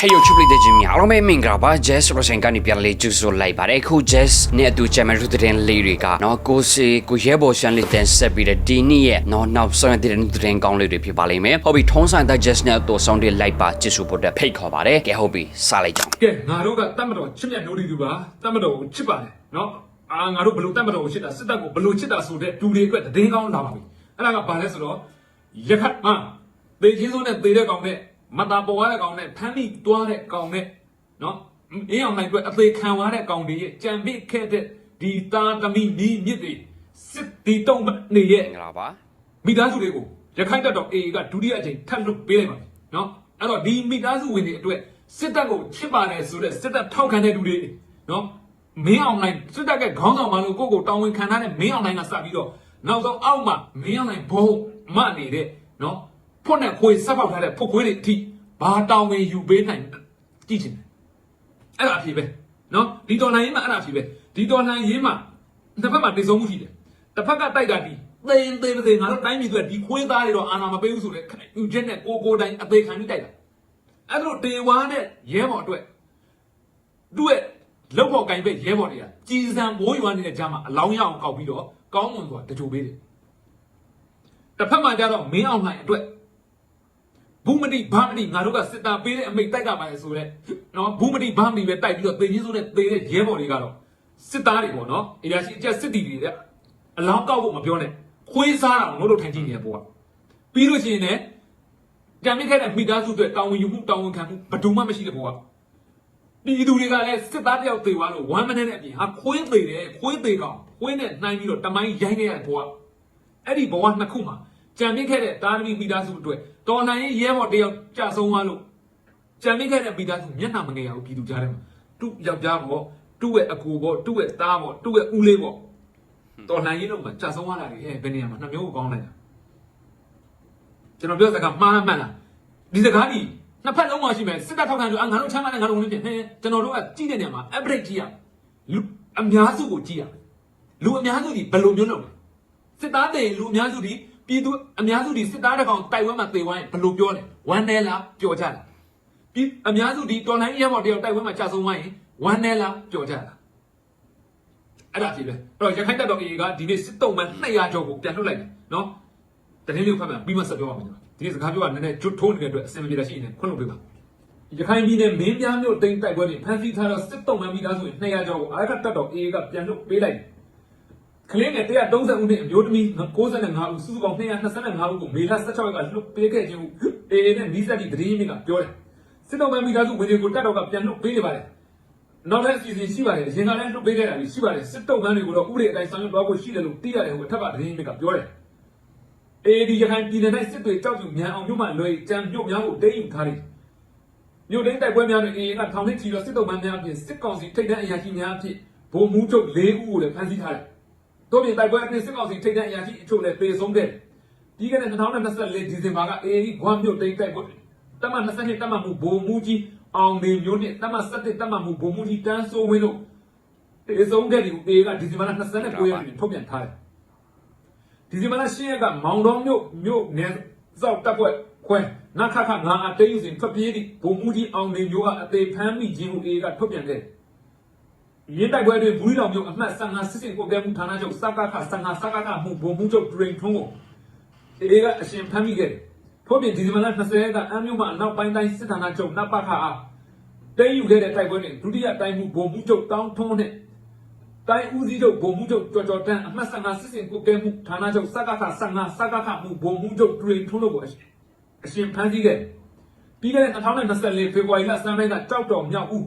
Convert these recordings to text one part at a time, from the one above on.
ဟေးယိုချူပလီတဲ့ဂျင်များအားလုံးပဲမင်္ဂလာပါ Jazz Roshan ကနေပြန်လေးကြိုဆိုလိုက်ပါတယ်အခု Jazz နဲ့အတူချမ်မရူတဲ့လေးတွေကနော်ကိုစီကိုရဲဘော်ရှန်လေးတန်ဆက်ပြီးတဲ့ဒီနေ့ရဲ့နော်နောက်ဆုံးတဲ့တဲ့ကောင်းလေးတွေဖြစ်ပါလိမ့်မယ်ဟုတ်ပြီထုံးဆိုင်တဲ့ Jazz နဲ့အတူဆောင်တဲ့လိုက်ပါကြိုဆိုဖို့အတွက်ဖိတ်ခေါ်ပါတယ်ကဲဟုတ်ပြီစလိုက်ကြအောင်ကဲငါတို့ကတတ်မတော်ချစ်မြတ်လို့ဒီသူပါတတ်မတော်ကိုချစ်ပါတယ်နော်အာငါတို့ဘလို့တတ်မတော်ကိုချစ်တာစစ်တပ်ကိုဘလို့ချစ်တာဆိုတဲ့တူတွေအတွက်တည်င်းကောင်းလာပါပြီအဲ့ဒါကဘာလဲဆိုတော့ရခတ်မသေချင်းစိုးနဲ့သေတဲ့ကောင်နဲ့ မတာပေါ်ရတဲ့ကောင်နဲ့ဖမ်းမိတွားတဲ့ကောင်နဲ့နော်အင်းအောင်နိုင်အတွက်အသေးခံရတဲ့ကောင်တွေရဲ့ကြံပိခဲ့တဲ့ဒီသားသမီးနီးမြစ်တွေစစ်တီတုံးနေရဲ့မင်္ဂလာပါမိသားစုတွေကိုရခိုင်တပ်တော် AA ကဒုတိယအကြိမ်ထပ်လွတ်ပေးလိုက်ပါပြီနော်အဲ့တော့ဒီမိသားစုဝင်တွေအတွက်စစ်တပ်ကိုချစ်ပါတယ်ဆိုတဲ့စစ်တပ်ထောက်ခံတဲ့လူတွေနော်မင်းအောင်နိုင်စစ်တပ်ကခေါင်းဆောင်မလို့ကိုယ့်ကိုတောင်းဝင်ခံထားတဲ့မင်းအောင်နိုင်ကစပြီးတော့နောက်ဆုံးအောက်မှာမင်းအောင်နိုင်ဘုံမနေတဲ့နော် ဖွတ်နဲ့ခွေဆက်ပေါက်ထားတဲ့ဖုတ်ခွေးတွေအထိဘာတောင်းဝင်ယူပေးနိုင်ကြည့်ချင်တယ်အဲ့ဒါအဖြစ်ပဲနော်ဒီတော်လိုင်းရေးမှာအဲ့ဒါအဖြစ်ပဲဒီတော်လိုင်းရေးမှာတစ်ဖက်မှာတည်ဆုံးမှုရှိတယ်တစ်ဖက်ကတိုက်တာဒီသိရင်သိပါစေငါတို့တိုင်းပြည်အတွက်ဒီခွေးသားတွေတော့အာဏာမပေးဘူးဆိုတဲ့ယူချက်နဲ့ကိုကိုတိုင်းအသေးခံပြီးတိုက်တာအဲ့ဒါတို့တေဝါနဲ့ရဲဘော်အတွက်သူ့ရဲ့လောက်ဖို့ကင်ပဲရဲဘော်တွေကကြည်စံမိုးရွာနေတဲ့ကြားမှာအလောင်းရအောင်ကောက်ပြီးတော့ကောင်းမွန်စွာတကြိုပေးတယ်တစ်ဖက်မှာကျတော့မင်းအောင်နိုင်အတွက် ဘူးမတိဘာမတိငါတို့ကစစ်သားပေးတဲ့အမိတ်တိုက်ကပါလေဆိုတော့နော်ဘူးမတိဘာမတိပဲတိုက်ပြီးတော့သေချင်းစိုးနဲ့သေတဲ့ရဲဘော်တွေကတော့စစ်သားတွေပေါ့နော်အရာရှိအကျက်စစ်တီတွေတဲ့အလောင်းကောက်ဖို့မပြောနဲ့ခွေးစားတာငို့လို့ထိုင်ကြည့်နေရပေါ့ပြီးလို့ရှိရင်လည်းကြံမိခဲ့တဲ့မိသားစုတွေတောင်းဝင်ယူမှုတောင်းဝင်ခံမှုဘယ်သူမှမရှိတဲ့ဘောကပြည်သူတွေကလည်းစစ်သားတယောက်သေသွားလို့ဝမ်းမနဲ့တဲ့အပြင်ဟာခွေးသေတယ်ခွေးသေကောင်ခွေးနဲ့နှိုင်းပြီးတော့တမိုင်းရိုင်းခဲ့ရတဲ့ဘောကအဲ့ဒီဘဝနှစ်ခုမှာကြံမိခဲ့တဲ့တာသမီမိသားစုအတွက် တော်လှန်ရေးရဲဘော်တယောက်ကြဆုံးသွားလို့ကြံမိခဲ့တဲ့မိသားစုမျက်နှာမငယ်ရဘူးပြည်သူကြားထဲမှာသူ့ယောက်ျားပေါ့သူ့ရဲ့အကူပေါ့သူ့ရဲ့သားပေါ့သူ့ရဲ့ဦးလေးပေါ့တော်လှန်ရေးတော့မှကြဆုံးသွားတာလေအဲဘယ်နေရာမှာနှစ်မျိုးကိုကောင်းလိုက်တာကျွန်တော်ပြောစကားမှားမှန်လားဒီစကားကြီးနှစ်ဖက်လုံးမှာရှိမယ်စစ်တပ်ထောက်ခံလို့အာငါတို့ချမ်းသာတယ်ငါတို့ဝင်ပြင်ဟဲကျွန်တော်တို့ကကြည့်တဲ့နေရာမှာ average ကြည့်ရလူအများစုကိုကြည့်ရလူအများစုဒီဘယ်လိုမျိုးလုပ်လဲစစ်သားတွေလူအများစုဒီ ပြည်သူအများစုဒီစစ်သားတစ်ကောင်တိုက်ဝဲမှာသေဝိုင်းဘယ်လိုပြောလဲဝမ်းနဲလားပျော်ကြလားပြည်အများစုဒီတော်လိုင်းရဲဘော်တယောက်တိုက်ဝဲမှာကြာဆုံးဝိုင်းဝမ်းနဲလားပျော်ကြလားအဲ့ဒါဖြစ်ပဲအဲ့တော့ရခိုင်တပ်တော် AA ကဒီနေ့စစ်တုံးမှ200ကျော်ကိုပြန်လွှတ်လိုက်တယ်နော်တရင်လေးကိုဖတ်မှပြီးမှဆက်ပြောပါမယ်ကျွန်တော်ဒီနေ့စကားပြောတာနည်းနည်းကျွတ်ထိုးနေတဲ့အတွက်အဆင်မပြေတာရှိနေခွင့်လို့ပေးပါရခိုင်ပြည်နယ်မင်းပြားမြို့တိမ်တိုက်ပွဲတွေဖမ်းဆီးထားတော့စစ်တုံးမှမိသားစုတွေ200ကျော်ကိုအာရခတပ်တော် AA ကပြန်လွှတ်ပေးလိုက်တယ် ကလေးငယ်130ဦးနဲ့အမျိုးသမီး65ဦးစုစုပေါင်း225ဦးကိုမေလ16ရက်ကလွတ်ပေးခဲ့ခြင်းကိုအေအေနဲ့မိသက်ဒီသတင်းရင်းကပြောတယ်စစ်တော်မမိသားစုဝင်တွေကိုတက်တော့ကပြန်လွတ်ပေးနေပါတယ်နောက်ထပ်အစီအစဉ်ရှိပါတယ်အရင်ကလည်းလွတ်ပေးခဲ့တာရှိပါတယ်စစ်တုံးမန်းတွေကိုတော့ဥပဒေအတိုင်းဆောင်ရွက်သွားဖို့ရှိတယ်လို့သိရတယ်ဟိုအထက်ကသတင်းရင်းကပြောတယ်အေဒီရခိုင်ပြည်နယ်၌စစ်တွေကြောက်ကြမြန်အောင်မြို့မှလွယ်ကြံမြို့များကိုတိတ်ယူထားတယ်မြို့တိုင်းတိုက်ပွဲများတွင်အေအေကထောင်နဲ့ချီတော့စစ်တုံးမန်းများအပြင်စစ်ကောင်စီထိပ်တန်းအရာရှိများအဖြစ်ဗိုလ်မှူးချုပ်၄ဦးကိုလည်းဖမ်းဆီးထားတယ် တို့ပြင်တိုက်ပွဲအတွင်းစစ်ကောင်စီထိပ်တန်းအရာရှိအချို့လည်းပေဆုံးတဲ့ပြီးခဲ့တဲ့2024ဒီဇင်ဘာကအေအေဂွမ်မြို့တိတ်တိုက်ပွဲတမန်22တမန်မူဘုံမူကြီးအောင်နေမျိုးနဲ့တမန်17တမန်မူဘုံမူကြီးတန်းစိုးဝင်းတို့ပေဆုံးတဲ့ဒီကိုအေအေကဒီဇင်ဘာလ29ရက်နေ့ထုတ်ပြန်ထားတယ်ဒီဇင်ဘာလ10ရက်ကမောင်တော်မြို့မြို့နယ်စောက်တပ်ပွဲခွဲနခခငါအတေးယူစဉ်ထွက်ပြေးသည့်ဘုံမူကြီးအောင်နေမျိုးကအသေးဖမ်းမိခြင်းကိုအေအေကထုတ်ပြန်ခဲ့တယ် ရင်းတိုက်ပွဲတွင်ဘူးရီတော်မြို့အမှတ်55စစ်စစ်ကိုကဲမှုဌာနချုပ်စကခ55စကခမှုဘုံမှုချုပ်ဒရင်ထုံးကိုအေကအရှင်ဖမ်းမိခဲ့တယ်။ထို့ပြင်ဒီဇင်ဘာလ20ရက်ကအမ်းမြို့မှာအနောက်ပိုင်းတိုင်းစစ်ဌာနချုပ်နပခအားတဲယူခဲ့တဲ့တိုက်ပွဲတွင်ဒုတိယတိုင်းမှုဘုံမှုချုပ်တောင်းထုံးနဲ့တိုင်းဦးစီးချုပ်ဘုံမှုချုပ်ကြော်ကြော်တန်းအမှတ်55စစ်စစ်ကိုကဲမှုဌာနချုပ်စကခ55စကခမှုဘုံမှုချုပ်ဒရင်ထုံးတို့ကိုအရှင်ဖမ်းဆီးခဲ့ပြီးခဲ့တဲ့2024ဖေဖော်ဝါရီလစမ်းပိုင်းကကြောက်တော်မြောက်ဦး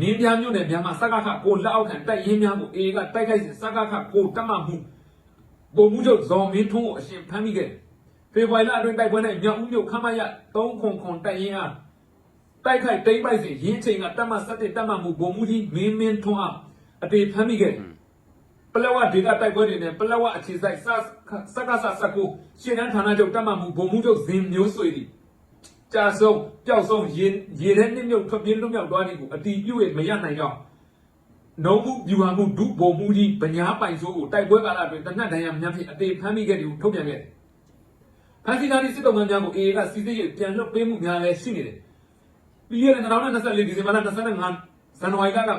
မင်းပြားမြို့နယ်များမှာစကခကိုလက်အောက်ခံတိုက်ရင်များကိုအေကတိုက်ခိုက်စဉ်စကခကိုတတ်မှတ်မှုပုံမှုချုပ်ဇော်မင်းထွန်းကိုအရှင်ဖမ်းမိခဲ့ဖေဖော်ဝါရီလအတွင်းတိုက်ပွဲနဲ့မြောက်ဦးမြို့ခမရ3ခွန်ခွန်တိုက်ရင်အားတိုက်ခိုက်တိမ့်ပိုက်စဉ်ရင်းချိန်ကတတ်မှတ်7တတ်မှတ်မှုပုံမှုကြီးမင်းမင်းထွန်းအားအတေဖမ်းမိခဲ့ပလဝဒေတာတိုက်ပွဲတွေနဲ့ပလဝအခြေစိုက်စစကဆစကူရှင်းတန်းဌာနချုပ်တတ်မှတ်မှုပုံမှုချုပ်ဇင်မျိုးဆွေသည် ကြာဆုံးပျောက်ဆုံးရေရေထဲနှိမ့်မြုပ်ထွက်ပြေးလွတ်မြောက်သွားတဲ့ကိုအတီးပြုတ်ရမရနိုင်တော့နှုံးမှုယူဟာမှုဒုဘုံမှုကြီးဗညာပိုင်ဆိုးကိုတိုက်ပွဲကာလအတွင်းတနတ်တန်ရများဖြင့်အတေဖမ်းမိခဲ့တယ်ကိုထုတ်ပြန်ခဲ့တယ်။ဖမ်းဆီးထားသည့်စစ်တုံးများကိုအေအေကစီစစ်ရေးပြန်လွှတ်ပေးမှုများလည်းရှိနေတယ်။ပြီးခဲ့တဲ့2024ဒီဇင်ဘာလ25ဇန်နဝါရီလက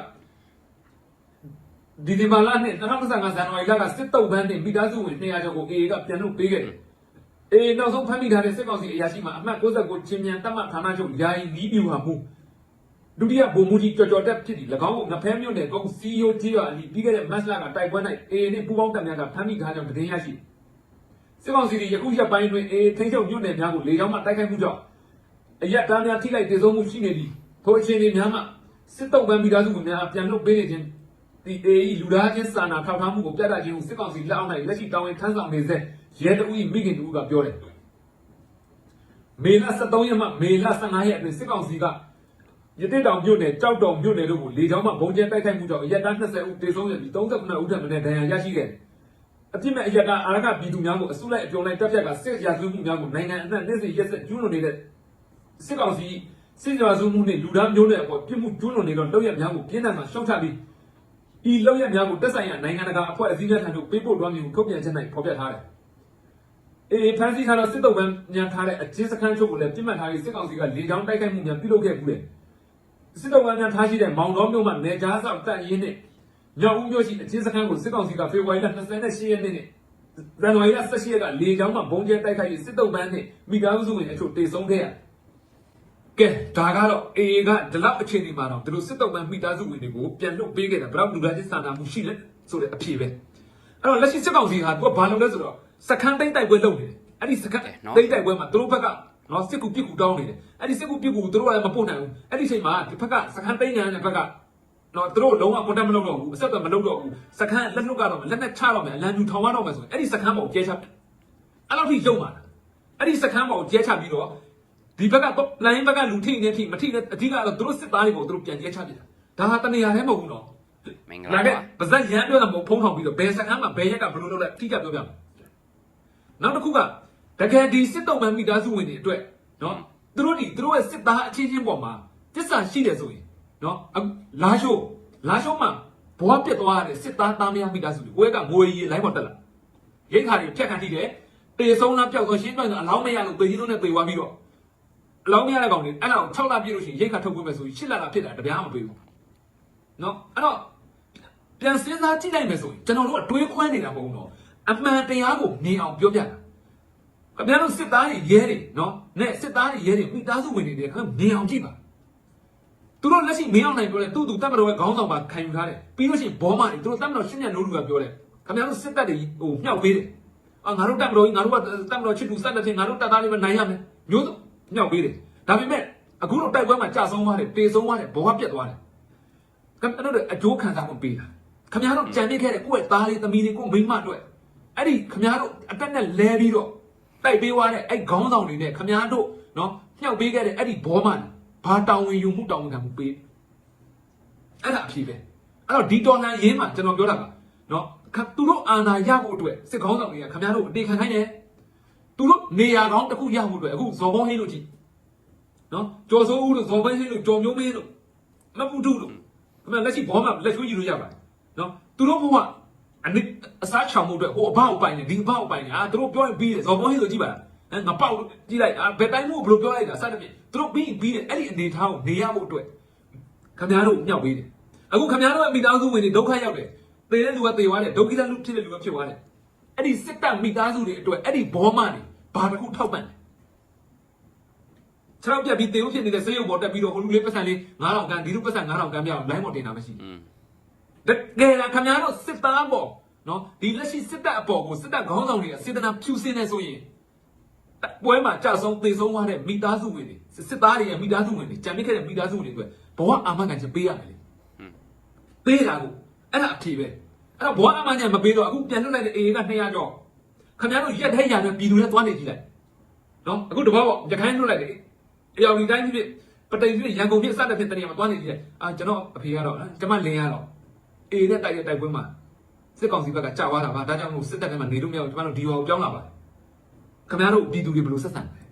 ဒီဇင်ဘာလနဲ့2025ဇန်နဝါရီလကစစ်တုပ်ပန်းနဲ့မိသားစုဝင်200ကျော်ကို AA ကပြန်လုပ်ပေးခဲ့တယ်။ AA နောက်ဆုံးဖမ်းမိထားတဲ့စစ်ကောင်စီအရာရှိမှအမှတ်69ချင်းမြန်တပ်မဌာနချုပ်ယာယီနီးပြူဟာမှုဒုတိယဗိုလ်မှူးကြီးကြော်ကြော်တက်ဖြစ်ပြီး၎င်းကိုငဖဲမြို့နယ်ကုန်းစီယိုကြီးရအနီးပြီးခဲ့တဲ့မတ်လကတိုက်ပွဲ၌အေအေနဲ့ပူးပေါင်းတပ်များကဖမ်းမိထားကြောင်းသတင်းရရှိစစ်ကောင်စီတွေယခုရက်ပိုင်းတွင်အေအေထိန်းချုပ်မြို့နယ်များကိုလေကြောင်းမှတိုက်ခိုက်မှုကြောင့်အရက်သားများထိလိုက်ဒေဆုံးမှုရှိနေပြီးထိုအခြေအနေများမှစစ်တုံးပန်းမိသားစုဝင်များပြန်လွတ်ပေးနေခြင်းဒီအေအေလူသားချင်းစာနာထောက်ထားမှုကိုပြသခြင်းကိုစစ်ကောင်စီလက်အောက်၌လက်ရှိတာဝန်ထမ်းဆောင်နေစေ ရဲတအူးမိခင်တူကပြောတယ်မေလ23ရက်မှမေလ15ရက်အတွင်းစစ်ကောင်စီကရတိတောင်မြို့နယ်ကြောက်တော်မြို့နယ်တို့ကိုလေကြောင်းမှဘုံကျဲတိုက်ခိုက်မှုကြောင့်အရက်သား20ဦးတေဆုံးရပြီး39ဦးထပ်မံဒဏ်ရာရရှိခဲ့တယ်။အပြစ်မဲ့အရက်သားအာရကပြည်သူများကိုအစုလိုက်အပြုံလိုက်တပ်ဖြတ်ကစစ်ရာဇဝမှုများကိုနိုင်ငံအနှံ့နေ့စဉ်ရက်ဆက်ကျူးလွန်နေတဲ့စစ်ကောင်စီစစ်ရာဇဝမှုနဲ့လူသားမျိုးနွယ်အပေါ်ပြစ်မှုကျူးလွန်နေသောလုပ်ရများကိုပြင်းထန်စွာရှုံချပြီးဤလုပ်ရများကိုတက်ဆိုင်ရာနိုင်ငံတကာအဖွဲ့အစည်းများထံသို့ပေးပို့သွားမည်ဟုထုတ်ပြန်ချက်၌ဖော်ပြထားတယ်။ အေးဖန်စီထားသောစစ်တုပ်ပန်းညံထားတဲ့အချင်းစခန်းချုပ်ကိုလည်းပြစ်မှတ်ထားပြီးစစ်ကောင်စီကလေကြောင်းတိုက်ခိုက်မှုများပြုလုပ်ခဲ့မှုတယ်။စစ်တော်ကများထားရှိတဲ့မောင်တော်မြို့မှာနေကြားဆောင်တပ်ရင်းနဲ့မြောက်ဦးမြို့ရှိအချင်းစခန်းကိုစစ်ကောင်စီကဖေဖော်ဝါရီလ28ရက်နေ့နဲ့ဇန်နဝါရီလ18ရက်ကလေကြောင်းမှာဘုံကျဲတိုက်ခိုက်ပြီးစစ်တုံးပန်းနဲ့မိသားစုဝင်အချို့တေဆုံးခဲ့ရတယ်။ကဲဒါကတော့ AA ကဒီလောက်အခြေအနေမှာတော့သူတို့စစ်တုံးပန်းမိသားစုဝင်တွေကိုပြန်လွတ်ပေးခဲ့တာဘယ်တော့လူသားချင်းစာနာမှုရှိလဲဆိုတဲ့အဖြေပဲ။အဲ့တော့လက်ရှိစစ်ကောင်စီဟာသူကဘာလုပ်လဲဆိုတော့ စခန်းသိမ်းတိုက်ပွဲလုပ်နေတယ်။အဲ့ဒီစခန်းသိမ်းတိုက်ပွဲမှာသူတို့ဘက်ကနော်စစ်ကူပြစ်ကူတောင်းနေတယ်။အဲ့ဒီစစ်ကူပြစ်ကူသူတို့ကလည်းမပို့နိုင်ဘူး။အဲ့ဒီချိန်မှာဒီဘက်ကစခန်းသိမ်းရတဲ့ဘက်ကနော်သူတို့လုံးဝကွန်တက်မလုပ်တော့ဘူးအဆက်အသွယ်မလုပ်တော့ဘူးစခန်းလက်လွတ်ကတော့လက်နဲ့ချတော့မယ်အလံပြူထောင်ရတော့မယ်ဆိုရင်အဲ့ဒီစခန်းပေါ်ကျဲချတယ်အဲ့လောက်ထိရုံပါလားအဲ့ဒီစခန်းပေါ်ကျဲချပြီးတော့ဒီဘကတော့လိုင်းဘက်ကလူထိနေထိမထိနေအဓိကတော့သူတို့စစ်သားတွေကိုသူတို့ပြန်ကျဲချပြတာဒါဟာတနေရာတည်းမဟုတ်ဘူးနော်မင်္ဂလာလာခဲ့ပါပါဇက်ရမ်းပြောတာမဟုတ်ဖုံးထောင်ပြီးတော့ဘယ်စခန်းမှာဘယ်ရက်ကဘယ်လိုလုပ်လဲအထိကပြောပြမယ် နောက်တစ်ခုကတကယ်ဒီစစ်တုံးမှန်မိသားစုဝင်တွေအတွက်နော်သူတို့ဒီသူတို့ရဲ့စစ်သားအချင်းချင်းပေါ်မှာတစ္ဆာရှိတယ်ဆိုရင်နော်အခုလာရှိုးလာရှိုးမှာဘဝပြတ်သွားတဲ့စစ်သားသားမယားမိသားစုတွေကိုယ့်ကငွေရီလိုင်းပေါ်တက်လာရိတ်ခါတွေဖြတ်ခံထိတယ်တေဆုံးလားပျောက်သွားရှင်းပြန်အလောင်းမရလို့တေကြီးလုံးနဲ့တေသွားပြီးတော့အလောင်းမရတဲ့ကောင်တွေအဲ့ဒါကို6လပြည့်လို့ရှိရင်ရိတ်ခါထုတ်ပေးမယ်ဆိုရင်8လလာဖြစ်တာတပြားမပေးဘူးနော်အဲ့တော့ပြန်စဉ်းစားကြည့်လိုက်မယ်ဆိုရင်ကျွန်တော်တို့ကတွေးခွဲနေတာမဟုတ်ဘူးနော် အမှန်တရားကိုမြင်အောင်ပြောပြတာခင်ဗျားတို့စစ်သားတွေရဲတွေနော်နဲ့စစ်သားတွေရဲတွေမိသားစုဝင်တွေတွေခင်ဗျားမြင်အောင်ကြည့်ပါသူတို့လက်ရှိမင်းအောင်နိုင်ပြောတယ်သူ့သူတပ်မတော်ရဲ့ခေါင်းဆောင်ပါခံယူထားတယ်ပြီးလို့ရှိရင်ဘောမတွေသူတို့တပ်မတော်ရှင်းညနိုးလူကပြောတယ်ခင်ဗျားတို့စစ်တပ်တွေဟိုမြှောက်ပေးတယ်အာငါတို့တပ်မတော်ကြီးငါတို့ကတပ်မတော်ချစ်သူစတဲ့ချင်းငါတို့တပ်သားတွေပဲနိုင်ရမယ်မျိုးစုံမြှောက်ပေးတယ်ဒါပေမဲ့အခုတော့တိုက်ပွဲမှာကြာဆုံးသွားတယ်တေဆုံးသွားတယ်ဘောကပြတ်သွားတယ်ခင်ဗျားတို့အကျိုးခံစားမှုပေးတာခင်ဗျားတို့ကြံနေခဲ့တဲ့ကိုယ့်ရဲ့သားလေးသမီးလေးကိုယ့်မိန်းမတို့ အဲ့ဒီခင်ဗျားတို့အတက်နဲ့လဲပြီးတော့တိုက်ပေးသွားတဲ့အဲ့ခေါင်းဆောင်တွေနဲ့ခင်ဗျားတို့နော်မြှောက်ပေးခဲ့တဲ့အဲ့ဒီဘောမန်ဘာတောင်းဝင်ယူမှုတောင်းဝင်ခံမှုပေးအဲ့ဒါအဖြစ်ပဲအဲ့တော့ဒီတော်လန်ရင်းမှာကျွန်တော်ပြောတာကနော်ခသူတို့အာဏာရဖို့အတွက်စစ်ခေါင်းဆောင်တွေကခင်ဗျားတို့အတေခံခိုင်းတယ်သူတို့နေရာကောင်းတစ်ခုရဖို့အတွက်အခုဇော်ဘောဟင်းလို့ကြည့်နော်ကျော်စိုးဦးလို့ဇော်ဘန်းဟင်းလို့ကျော်မျိုးမင်းလို့မပူထုလို့အမှလက်ရှိဘောမှာလက်ချွေးကြည့်လို့ရပါတယ်နော်သူတို့ဘုက အနစ်အစားချောင်မှုအတွက်ဟိုအဘောက်ပိုင်နေဒီအဘောက်ပိုင်နေအာသူတို့ပြောရင်ပြီးတယ်ဇော်ဘောဟင်းဆိုကြည့်ပါလားဟမ်ငါပေါက်ကြည့်လိုက်အာဘယ်တိုင်းမှုဘယ်လိုပြောလိုက်တာစသဖြင့်သူတို့ပြီးပြီးတယ်အဲ့ဒီအနေထားကိုနေရဖို့အတွက်ခင်ဗျားတို့မြောက်ပေးတယ်အခုခင်ဗျားတို့ရဲ့မိသားစုဝင်တွေဒုက္ခရောက်တယ်သေတဲ့လူကသေသွားတယ်ဒုက္ခိတလူဖြစ်တဲ့လူကဖြစ်သွားတယ်အဲ့ဒီစစ်တပ်မိသားစုတွေအတွက်အဲ့ဒီဘောမတွေဘာတစ်ခုထောက်ပံ့တယ်ခြေထောက်ပြတ်ပြီးတေဦးဖြစ်နေတဲ့ဆေးရုံပေါ်တက်ပြီးတော့ဟိုလူလေးပတ်စံလေး9000ကန်ဒီလူပတ်စံ9000ကန်ပြအောင်လိုင်းပေါ်တင်တာမရှိอืม တကယ်လားခင်ဗျားတို့စစ်သားပေါ်နော်ဒီလက်ရှိစစ်တပ်အပေါ်ကိုစစ်တပ်ခေါင်းဆောင်တွေကစေတနာဖြူစင်းနေဆိုရင်တိုက်ပွဲမှာကြာဆုံးသေဆုံးသွားတဲ့မိသားစုဝင်တွေစစ်သားတွေရဲ့မိသားစုဝင်တွေကြံမိခဲ့တဲ့မိသားစုဝင်တွေအတွက်ဘဝအာမခံချက်ပေးရမယ်လေပေးတာကိုအဲ့ဒါအဖြေပဲအဲ့တော့ဘဝအာမခံချက်မပေးတော့အခုပြန်လွတ်လိုက်တဲ့အေအေက200ကျော်ခင်ဗျားတို့ရက်ထဲရတဲ့ပြည်သူတွေသွားနေကြည့်လိုက်နော်အခုတပတ်ပေါ့ရခိုင်လွတ်လိုက်တယ်အယောင်ဒီတိုင်းဖြစ်ပတိန်ဖြစ်ရန်ကုန်ဖြစ်စတဲ့ဖြစ်တနေရာမှာတွားနေကြည့်တယ်အာကျွန်တော်အဖေကတော့ကျွန်မလင်းရတော့ အေနဲ့တိုက်တဲ့တိုက်ပွဲမှာစစ်ကောင်စီဘက်ကကြာသွားတာပါဒါကြောင့်မို့စစ်တပ်ထဲမှာနေလို့မရဘူးကျွန်တော်တို့ဒီဟောကိုပြောင်းလာပါခင်ဗျားတို့ပြည်သူတွေဘယ်လိုဆက်ဆံလဲ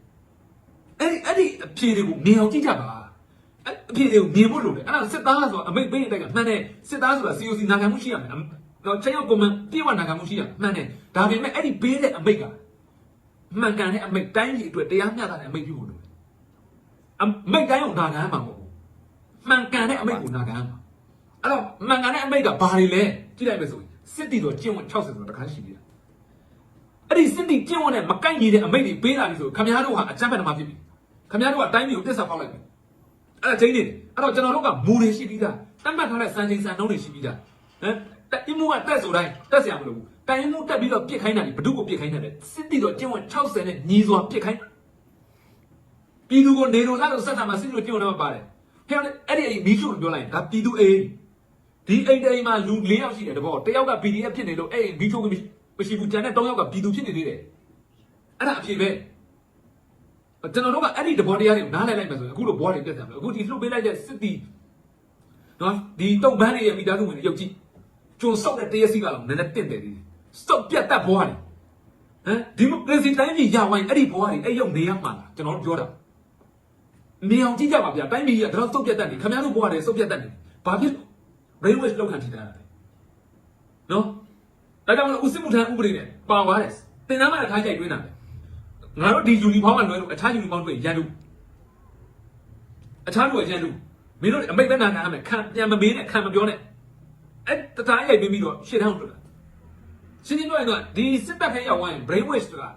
အဲ့ဒီအဲ့ဒီအဖြေတွေကိုမြင်အောင်ကြည့်ကြပါအဲ့အဖြေတွေကိုမြင်ဖို့လိုတယ်အဲ့ဒါစစ်သားဆိုတာအမိတ်ပေးတဲ့တိုက်ကမှန်တယ်စစ်သားဆိုတာ COC နာခံမှုရှိရမယ်တော့ချင်းရောက်ကွန်မန်ပြေဝနာခံမှုရှိရမှန်တယ်ဒါပေမဲ့အဲ့ဒီပေးတဲ့အမိတ်ကမှန်ကန်တဲ့အမိတ်တိုင်းကြီးအတွက်တရားမျှတတဲ့အမိတ်ပြုဖို့လိုတယ်အမိတ်တိုင်းကိုနာခံမှာမဟုတ်ဘူးမှန်ကန်တဲ့အမိတ်ကိုနာခံမှာ အဲ့တော့မှန်ကန်တဲ့အမိတ်ကဘာတွေလဲကြည့်လိုက်မယ်ဆိုရင်စစ်တီတော့ကျင့်ဝင်60ဆိုတာတခါရှိပြီလားအဲ့ဒီစစ်တီကျင့်ဝင်နဲ့မကိုက်ညီတဲ့အမိတ်တွေပေးတာလေဆိုခမများတို့ဟာအကြမ်းဖက်သမားဖြစ်ပြီခမများတို့ကအတိုင်းပြည်ကိုတစ္ဆာပေါက်လိုက်ပြီအဲ့ဒါချင်းနေအဲ့တော့ကျွန်တော်တို့ကမူတွေရှိပြီးသားတတ်မှတ်ထားတဲ့စံချိန်စံနှုန်းတွေရှိပြီးသားဟမ်တိမှုကတက်ဆိုတိုင်းတက်စရာမလိုဘူးတိုင်မှုတက်ပြီးတော့ပြစ်ခိုင်းတာဒီဘဒုကိုပြစ်ခိုင်းတယ်စစ်တီတော့ကျင့်ဝင်60နဲ့ညီစွာပြစ်ခိုင်းပြည်သူကိုနေလို့လာလို့စက်တာမှာစစ်တီတော့ကျင့်ဝင်တော့ပါတယ်ဖျောင်းအဲ့ဒီအဲ့ဒီမိရှုလို့ပြောလိုက်ရင်ဒါပြည်သူအေး ဒီအိမ်တိုင်းမှာလူ၄ယောက်ရှိတယ်တဘောတယောက်က PDF ဖြစ်နေလို့အဲ့မီးရှို့မရှိဘူးကျန်တဲ့၃ယောက်ကပြည်သူဖြစ်နေသေးတယ်အဲ့ဒါအဖြစ်ပဲကျွန်တော်တို့ကအဲ့ဒီတဘောတရားတွေကိုနားလည်လိုက်မယ်ဆိုရင်အခုလိုဘောတွေပြတ်တယ်အခုဒီလှုပ်ပေးလိုက်တဲ့စစ်တီနော်ဒီတုံပန်းတွေရဲ့မိသားစုဝင်တွေရုပ်ကြည့်ကျုံစောက်တဲ့တရစီကတော့နည်းနည်းတင့်တယ်ဒီစောက်ပြတ်တတ်ဘောတွေဟမ်ဒီမိုကရေစီတိုင်းပြည်ရဝိုင်းအဲ့ဒီဘောတွေအဲ့ရုပ်နေရမှာလားကျွန်တော်တို့ပြောတာနေအောင်ကြည့်ကြပါဗျာတိုင်းပြည်ကြီးကတော့စုပ်ပြတ်တတ်နေခင်ဗျားတို့ဘဝတည်းစုပ်ပြတ်တတ်နေဘာဖြစ် brainwash လောက်ခံထိတာလဲနော်ဒါကြောင့်မလို့ဥစစ်မှုထမ်းဥပဒေနဲ့ပါသွားတယ်တင်သားမလည်းထားကြိုက်တွင်းတာပဲငါတို့ဒီယူနီဖောင်းကလွယ်လို့အခြားယူနီဖောင်းတွေရန်တူအခြားလူကရန်တူမင်းတို့အမိတ်သက်နာခံရမယ်ခံပြန်မမေးနဲ့ခံမပြောနဲ့အဲ့တသားရိုက်ပြီးပြီးတော့ရှေ့ထောင်းလို့ရှင်းရှင်းပြောရင်တော့ဒီစစ်တပ်ခဲရောက်ဝိုင်း brainwash ဆိုတာ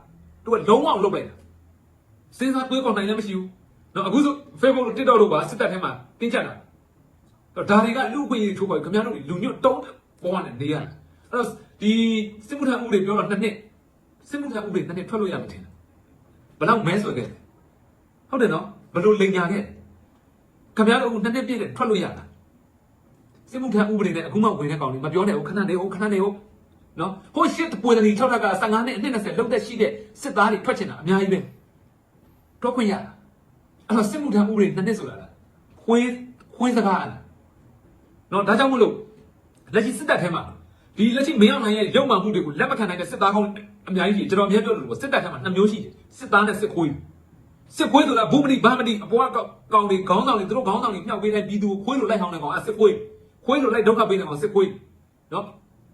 သူကလုံးဝအောင်လုပ်လိုက်တာစဉ်းစားတွေးခေါ်နိုင်လည်းမရှိဘူးနော်အခုဆို Facebook တို့ TikTok တို့ပါစစ်တပ်ထဲမှာတင်းကျပ်လာ တော့ဒါတွေကလူ့အခွင့်အရေးချိုးပါခင်ဗျားတို့လူညွတ်တုံးပေါ်ကနေနေရတယ်အဲ့တော့ဒီစစ်မှုထမ်းဥပဒေပြောတော့နှစ်နှစ်စစ်မှုထမ်းဥပဒေနှစ်နှစ်ထွက်လို့ရမှာတင်ဘယ်တော့မဲဆွဲခဲ့ဟုတ်တယ်နော်ဘယ်လိုလိန်ညာခဲ့ခင်ဗျားတို့အခုနှစ်နှစ်ပြည့်တဲ့ထွက်လို့ရတာစစ်မှုထမ်းဥပဒေနဲ့အခုမှဝင်တဲ့ကောင်တွေမပြောနဲ့ဟုတ်ခဏနေဟုတ်ခဏနေဟုတ်နော်ဟိုရှစ်ပွေတယ်ထောက်ထက်က15နှစ်အနှစ်20လောက်သက်ရှိတဲ့စစ်သားတွေထွက်ချင်တာအများကြီးပဲတော့ခွင့်ရတာအဲ့တော့စစ်မှုထမ်းဥပဒေနှစ်နှစ်ဆိုတာလားခွေးခွေးစကားလား နော်ဒါကြောင့်မို့လို့လက်ရှိစစ်တပ်ထဲမှာဒီလက်ရှိမင်းအောင်နိုင်ရဲ့ရုံမှန်မှုတွေကိုလက်မခံနိုင်တဲ့စစ်သားကောင်းအများကြီးကြီးကျွန်တော်အများပြောလို့ပေါ့စစ်တပ်ထဲမှာနှစ်မျိုးရှိတယ်စစ်သားနဲ့စစ်ခွေးစစ်ခွေးဆိုတာဘူမဏိဘာမဏိအပေါ်ကကောင်တွေခေါင်းဆောင်တွေသူတို့ခေါင်းဆောင်တွေမြောက်ပေးတဲ့ပြည်သူကိုခွေးလိုလိုက်ဟောင်းတဲ့ကောင်အဲစစ်ခွေးခွေးလိုလိုက်ဒုက္ခပေးတဲ့ကောင်စစ်ခွေးနော်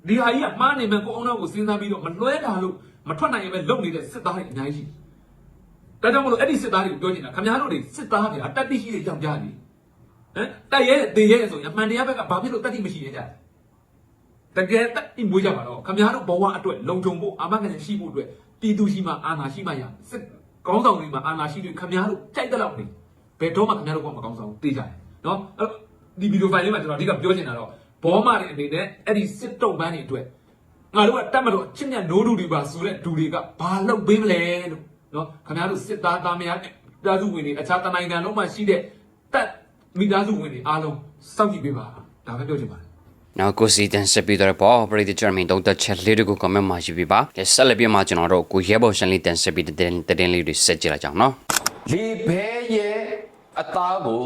ဒီဟာကြီးကမှားနေမှကိုအောင်တော့ကိုစဉ်းစားပြီးတော့မလွဲတာလို့မထွက်နိုင်ရင်ပဲလုံနေတဲ့စစ်သားတွေအများကြီးရှိတယ်ဒါကြောင့်မလို့အဲ့ဒီစစ်သားတွေကိုပြောချင်တာခင်ဗျားတို့တွေစစ်သားဗျာတတ်တိရှိတဲ့ကြောင်ကြားကြီး ဟမ်တိုက်ရဲတေရဲဆိုရင်အမှန်တရားဘက်ကဘာဖြစ်လို့တတ်တိမရှိရကြလဲတကယ်တတ်တိမွေးကြပါတော့ခင်ဗျားတို့ဘဝအတွက်လုံခြုံဖို့အာမခံရှိဖို့အတွက်ပြည်သူရှိမှအာဏာရှိမှရစစ်ကောင်းဆောင်တွေမှာအာဏာရှိတွေခင်ဗျားတို့ကြိုက်တဲ့လောက်နေဘယ်တော့မှခင်ဗျားတို့ကမကောင်းဆောင်တေးကြတယ်နော်အဲ့ဒီဗီဒီယိုဖိုင်လေးမှာကျွန်တော်အဓိကပြောချင်တာတော့ဘောမတွေအနေနဲ့အဲ့ဒီစစ်တုံးပန်းတွေအတွက်ငါတို့ကတတ်မလို့ချစ်မြတ်နိုးဒူတွေပါဆိုတဲ့ဒူတွေကဘာလုပ်ပေးမလဲလို့နော်ခင်ဗျားတို့စစ်သားသားများတာစုဝင်တွေအခြားတနိုင်ငံလုံးမှာရှိတဲ့တက် မိသားစုဝင်တွေအားလုံးစောင့်ကြည့်ပေးပါဒါပဲပြောချင်ပါတယ်နောက်ကိုစီတန်ဆက်ပြီးတော့ပေါ့ပရိသတ်ချမင်းတုံးသက်ချက်လေးတွေကို comment မှာရှိပြပါကဲဆက်လက်ပြီးမှကျွန်တော်တို့ကိုရဲဘော်ရှန်လေးတန်ဆက်ပြီးတဲ့တဲ့တဲ့လေးတွေဆက်ကြည့်လိုက်ကြအောင်နော်လေဘဲရဲ့အသားကို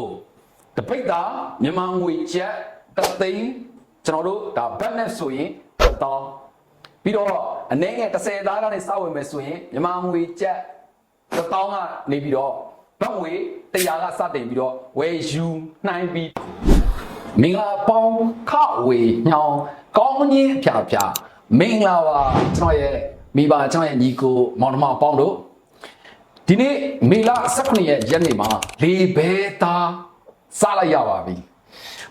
တပိတ်တာမြန်မာငွေကျပ်တသိန်းကျွန်တော်တို့ဒါဘတ်နဲ့ဆိုရင်တစ်တောင်းပြီးတော့အနေငယ်30သားကနေစဝင်မယ်ဆိုရင်မြန်မာငွေကျပ်တစ်တောင်းကနေပြီးတော့ ဘတ်ငွေ100ကစတင်ပြီးတော့ဝယ်ယူနိုင်ပြီးမင်္ဂလာပေါင်းခဝေညောင်းကောင်းကြီးအဖျားဖျားမင်္ဂလာပါကျွန်တော်ရဲ့မိဘကျွန်တော်ရဲ့ညီကိုမောင်နှမပေါင်းတို့ဒီနေ့မေလ18ရက်ရက်နေ့မှာလေဘဲသားစားလိုက်ရပါပြီ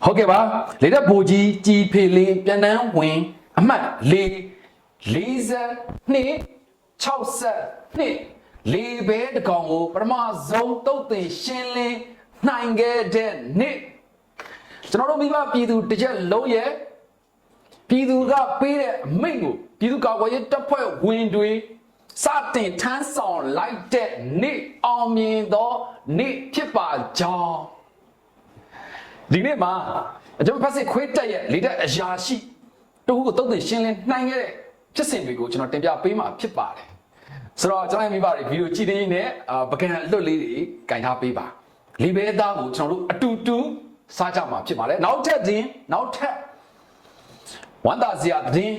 ဟုတ်ကဲ့ပါလေတဲ့ဘူကြီးကြည်ဖေလင်းပြန်တန်းဝင်အမှတ်လေ42 62 လေဘဲတကောင်ကိုပထမဆုံးတုတ်တင်ရှင်းလင်းနိုင်ခဲ့တဲ့နေ့ကျွန်တော်တို့မိဘပြည်သူတစ်ချက်လုံးရဲ့ပြည်သူကပေးတဲ့အမိန့်ကိုပြည်သူ့ကာကွယ်ရေးတပ်ဖွဲ့ဝင်တွေစတင်ထမ်းဆောင်လိုက်တဲ့နေ့အောင်မြင်သောနေ့ဖြစ်ပါကြောင်းဒီနေ့မှာအကျွန်တော်ဖက်စစ်ခွေးတက်ရဲ့လေတက်အရာရှိတခုကိုတုံ့ပြန်ရှင်းလင်းနိုင်ခဲ့တဲ့ဖြစ်စဉ်တွေကိုကျွန်တော်တင်ပြပေးမှာဖြစ်ပါတယ် ဆိုတော့ကျွန်တော်ရဲ့မိဘတွေဗီဒီယိုကြည့်နေနဲ့အာပကံအလွတ်လေးတွေကင်ထားပေးပါလေဘဲသားကိုကျွန်တော်တို့အတူတူစားကြမှာဖြစ်ပါတယ်နောက်ထပ် दिन နောက်ထပ်ဝမ်တာစီယာတင်း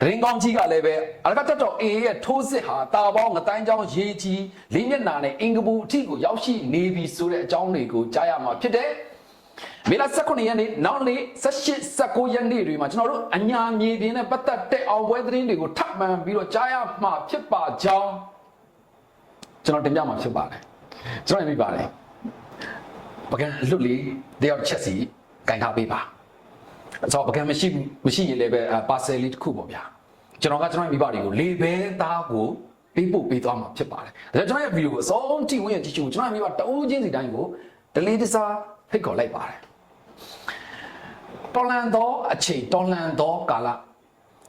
တင်းကောင်းကြီးကလည်းပဲအလကတက်တော်အေရဲ့ထိုးစစ်ဟာတာပေါင်းငတိုင်းချောင်းရေးကြီးလေးမျက်နာနဲ့အင်္ဂပူအထိကိုရောက်ရှိနေပြီဆိုတဲ့အကြောင်းတွေကိုကြားရမှာဖြစ်တယ်။ မေလ18ရက်နေ့နောက်နေ့18 19ရက်နေ့တွေမှာကျွန်တော်တို့အညာမြေပြင်နဲ့ပတ်သက်တဲ့အောင်ပွဲသတင်းတွေကိုထပ်မံပြီးတော့ကြားရမှာဖြစ်ပါကြောင်းကျွန်တော်တင်ပြမှာဖြစ်ပါတယ်။ကျွန်တော်ရမိပါတယ်။ပကံအလွတ်လေးတယောက်ချက်စီကင်ထားပေးပါအဲ့တော့ပကံမရှိဘူးမရှိရင်လည်းပဲပါဆယ်လေးတစ်ခုပေါ့ဗျာကျွန်တော်ကကျွန်တော်မိဘတွေကိုလေဘဲသားကိုပေးပို့ပေးသွားမှာဖြစ်ပါတယ်ဒါကြောင့်ကျွန်တော်ရဲ့ဗီဒီယိုကိုအစောကြည့်ဝင်ကြည့်ချင်ကျွန်တော်မိဘတအုပ်ချင်းစီတိုင်းကိုဒလေးတစားဖိတ်ခေါ်လိုက်ပါတယ် တော်လန်သောအချိန်တော်လန်သောကာလ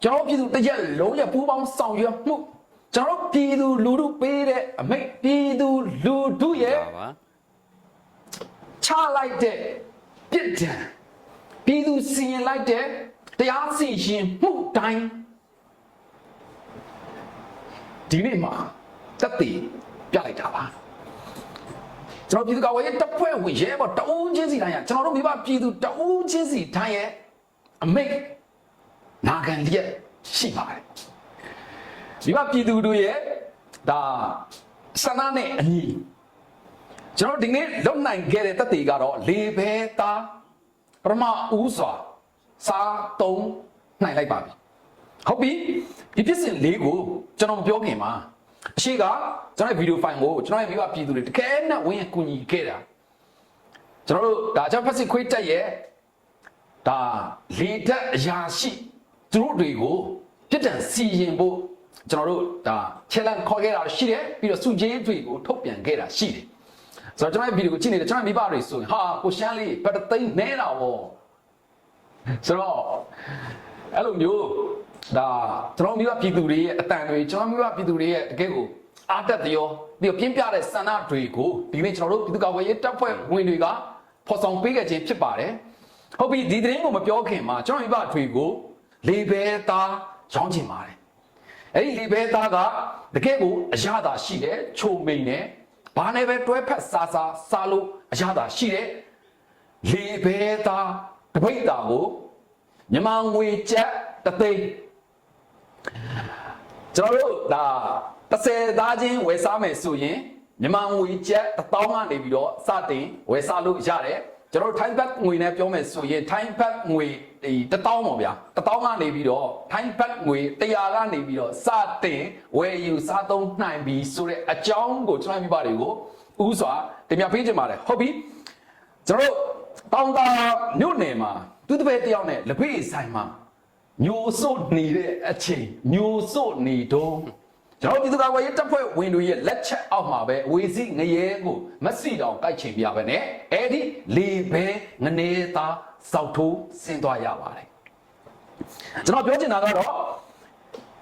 ကျွန်တော်ပြည်သူတရက်လုံးရဲ့ပူးပေါင်းဆောင်ရွက်မှုကျွန်တော်ပြည်သူလူထုပေးတဲ့အမိတ်ပြည်သူလူထုရဲ့ပါပါချလိုက်တဲ့ပြစ်ဒဏ်ပြည်သူစီရင်လိုက်တဲ့တရားစီရင်မှုတိုင်းဒီနေ့မှာတက်တည်ပြလိုက်တာပါ ကျွန်တော်ပြည်သူကဝယ်တပ်ဖွဲ့ဝင်ရဲဘော်တအုံးချင်းစီတိုင်းရကျွန်တော်တို့မိဘပြည်သူတအုံးချင်းစီတိုင်းရဲ့အမိတ်နာခံလျက်ရှိပါတယ်မိဘပြည်သူတို့ရဲ့ဒါဆန္ဒနဲ့အညီကျွန်တော်ဒီနေ့လုံနိုင်ခဲ့တဲ့တက်တေကတော့လေဘဲသားပရမဦးစွာစားတုံးနိုင်လိုက်ပါပြီဟုတ်ပြီဒီပြစ်စင်လေးကိုကျွန်တော်မပြောခင်မှာအ ရှိကကျွန်တော်ရဲ့ဗီဒီယိုဖိုင်ကိုကျွန်တော်ရဲ့မိဘပြည်သူတွေတကယ်နဲ့ဝင်ကူညီခဲ့တာကျွန်တော်တို့ဒါကျွန်တော်ဖက်စစ်ခွေးတက်ရဲ့ဒါလေတက်အရာရှိသူတို့တွေကိုပြစ်ဒဏ်စီရင်ဖို့ကျွန်တော်တို့ဒါချဲလန်ခေါ်ခဲ့တာရှိတယ်ပြီးတော့စုကျေးတွေကိုထုတ်ပြန်ခဲ့တာရှိတယ်ဆိုတော့ကျွန်တော်ရဲ့ဗီဒီယိုကိုကြည့်နေတယ်ကျွန်တော်မိဘတွေဆိုရင်ဟာကိုရှမ်းလေးဘတ်တသိန်းနဲတာဗောဆိုတော့အဲ့လိုမျိုး ဒါကျွန်တော်မိဘပြည်သူတွေရဲ့အတန်တွေကျွန်တော်မိဘပြည်သူတွေရဲ့တကယ်ကိုအားတက်တရောပြီးတော့ပြင်းပြတဲ့ဆန္ဒတွေကိုဒီနေ့ကျွန်တော်တို့ပြည်သူ့ကာကွယ်ရေးတပ်ဖွဲ့ဝင်တွေကဖော်ဆောင်ပေးခဲ့ခြင်းဖြစ်ပါတယ်ဟုတ်ပြီဒီသတင်းကိုမပြောခင်မှာကျွန်တော်မိဘတွေကိုလေဘဲသားရောင်းချင်ပါတယ်အဲ့ဒီလေဘဲသားကတကယ်ကိုအရသာရှိတယ်ချုံမိန်တယ်ဘာနဲ့ပဲတွဲဖက်စားစားစားလို့အရသာရှိတယ်လေဘဲသားတပိတ်တာကိုမြန်မာငွေကျပ်တစ်သိန်း ကျွန်တော်တို့ဒါ30သားချင်းဝယ်စားမယ်ဆိုရင်မြန်မာငွေကျပ်1000ကနေပြီးတော့စတင်ဝယ်စားလို့ရတယ်ကျွန်တော်တို့ time back ငွေနဲ့ပြောမယ်ဆိုရင် time back ငွေဒီ1000ပေါ့ဗျာ1000ကနေပြီးတော့ time back ငွေ100ကနေပြီးတော့စတင်ဝယ်ယူစားသုံးနိုင်ပြီဆိုတဲ့အကြောင်းကိုကျွန်တော်မိဘတွေကိုဥစွာတင်ပြပေးချင်ပါတယ်ဟုတ်ပြီကျွန်တော်တို့တောင်တာမြို့နယ်မှာသူတပည့်တယောက်နဲ့လက်ဖေးဆိုင်မှာ ညိုစို့နေတဲ့အချိန်ညိုစို့နေတော့ကျွန်တော်ပြည်သူ့ကာကွယ်ရေးတပ်ဖွဲ့ဝင်တွေရဲ့လက်ချက်အောက်မှာပဲအဝေစီငရဲကိုမက်ဆီတောင်တိုက်ချိန်ပြပဲနဲ့အဲ့ဒီလေဘဲငနေသားစောက်ထိုးဆင်းသွားရပါတယ်ကျွန်တော်ပြောချင်တာကတော့